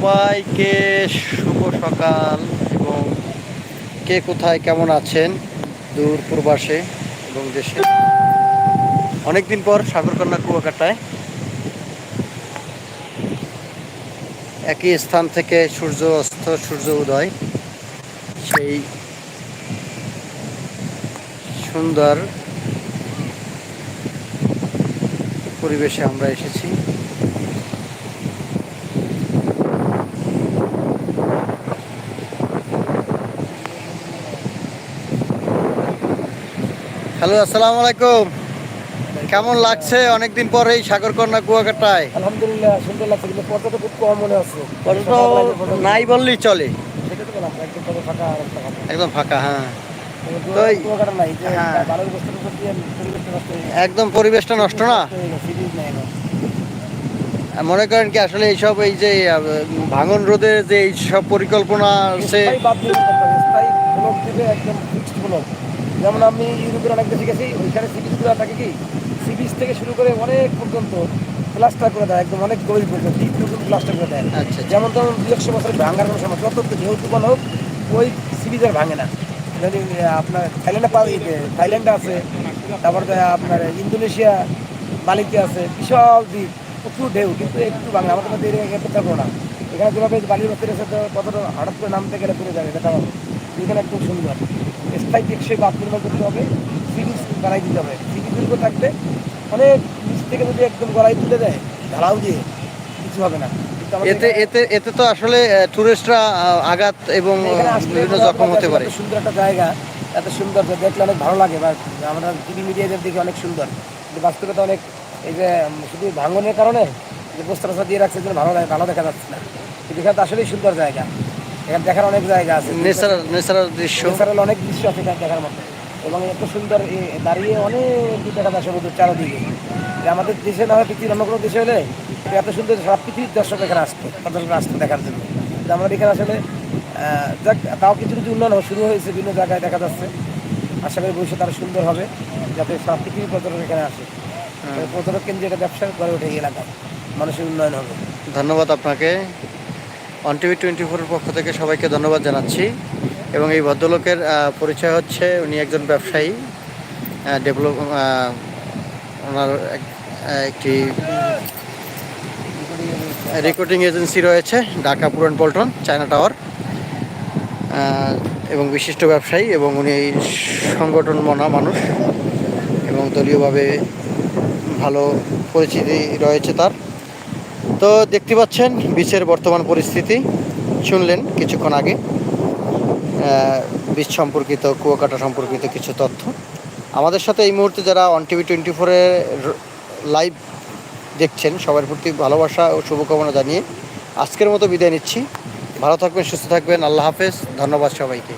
সবাইকে শুভ সকাল এবং কে কোথায় কেমন আছেন দূর পূর্বাসে এবং দেশে? অনেকদিন পর সাগরকন্যা কুয়াকাটায়। একই স্থান থেকে সূর্য অস্ত, সূর্য উদয়। সেই সুন্দর পরিবেশে আমরা এসেছি। হ্যালো আসসালামু আলাইকুম। কেমন লাগছে অনেকদিন পর এই সাগরকন্যা কুয়াকাটায়? আলহামদুলিল্লাহ সুন্দর লাগছে কিন্তু পর্দা খুব কম মনে হচ্ছে পর্যন্ত নাই বললেই চলে। একদম ফাঁকা হ্যাঁ। হ্যাঁ। একদম পরিবেশটা নষ্ট না। মনে করেন কি আসলে এইসব এই যে ভাঙন রোধের যে এইসব পরিকল্পনা আছে একদম ফিক্সড ব্লক যেমন আমি ইউরোপের অনেক দেশে গেছি ওইখানে সিরিজগুলো থাকে কি সিরিজ থেকে শুরু করে অনেক পর্যন্ত প্লাস্টার করে দেয় একদম অনেক গভীর পর্যন্ত ডিপ পর্যন্ত প্লাস্টার করে দেয়। আচ্ছা যেমন ধরুন দু একশো বছর ভাঙার কোনো সময় যত ঢেউ তুফান হোক ওই সিরিজ আর ভাঙে না। আপনার থাইল্যান্ডে পা ইয়ে, থাইল্যান্ডে আছে তারপর আপনার ইন্দোনেশিয়া বালিতে আছে বিশাল দ্বীপ প্রচুর ঢেউ কিন্তু একটু ভাঙে আমাদের মধ্যে এরিয়া থাকব না। এখানে যেভাবে বালির এসে তো কতটা হঠাৎ করে নামতে গেলে পড়ে যাবে এটা তেমন এখানে একদম সুন্দর স্থায়ী টেকসই বাদ নির্মাণ করতে হবে সিরিজ বানাই দিতে হবে। সিরিজের উপর থাকবে অনেক নিচ থেকে যদি একদম গলায় তুলে দেয় ঢালাও দিয়ে কিছু হবে না। এতে এতে এতে তো আসলে টুরিস্টরা আঘাত এবং বিভিন্ন জখম হতে পারে। সুন্দর একটা জায়গা এত সুন্দর দেখলে অনেক ভালো লাগে বা আমরা টিভি মিডিয়াদের দিকে অনেক সুন্দর। কিন্তু বাস্তবতা অনেক এই যে শুধু ভাঙনের কারণে যে বস্তা দিয়ে রাখছে ভালো লাগে ভালো দেখা যাচ্ছে না। কিন্তু এখানে তো আসলেই সুন্দর জায়গা। এখানে দেখার অনেক জায়গা আছে। ন্যাচারাল ন্যাচারাল দৃশ্য। ন্যাচারাল অনেক দৃশ্য আছে এখানে দেখার মতো। এবং এত সুন্দর দাঁড়িয়ে অনেক দেখা যায় সমুদ্র চারদিকে। আমাদের দেশে না হয় পৃথিবীর অন্য কোনো দেশে হলে এত সুন্দর সারা পৃথিবীর দর্শক এখানে আসতো পর্যটক আসতো দেখার জন্য। আমাদের এখানে আসলে যাক তাও কিছু কিছু উন্নয়ন শুরু হয়েছে বিভিন্ন জায়গায় দেখা যাচ্ছে। আশা করি ভবিষ্যৎ আরও সুন্দর হবে যাতে সারা পৃথিবীর পর্যটক এখানে আসে। পর্যটক কেন্দ্রে এটা ব্যবসা গড়ে ওঠে এই এলাকায়। মানুষের উন্নয়ন হবে। ধন্যবাদ আপনাকে। অন টিভি টোয়েন্টি ফোরের পক্ষ থেকে সবাইকে ধন্যবাদ জানাচ্ছি। এবং এই ভদ্রলোকের পরিচয় হচ্ছে, উনি একজন ব্যবসায়ী ডেভেলপ ওনার এক- একটি রেকর্ডিং এজেন্সি রয়েছে, ঢাকা পুরান পল্টন, চায়না টাওয়ার। এবং বিশিষ্ট ব্যবসায়ী এবং উনি এই সংগঠন মনা মানুষ এবং দলীয়ভাবে ভালো পরিচিতি রয়েছে তার। তো দেখতে পাচ্ছেন বিচের বর্তমান পরিস্থিতি। শুনলেন কিছুক্ষণ আগে বিচ সম্পর্কিত, কুয়াকাটা সম্পর্কিত কিছু তথ্য। আমাদের সাথে এই মুহূর্তে যারা অন টিভি টোয়েন্টি ফোরে লাইভ দেখছেন, সবার প্রতি ভালোবাসা ও শুভকামনা জানিয়ে আজকের মতো বিদায় নিচ্ছি। ভালো থাকবেন, সুস্থ থাকবেন, আল্লাহ হাফেজ, ধন্যবাদ সবাইকে।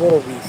বড় বীজ।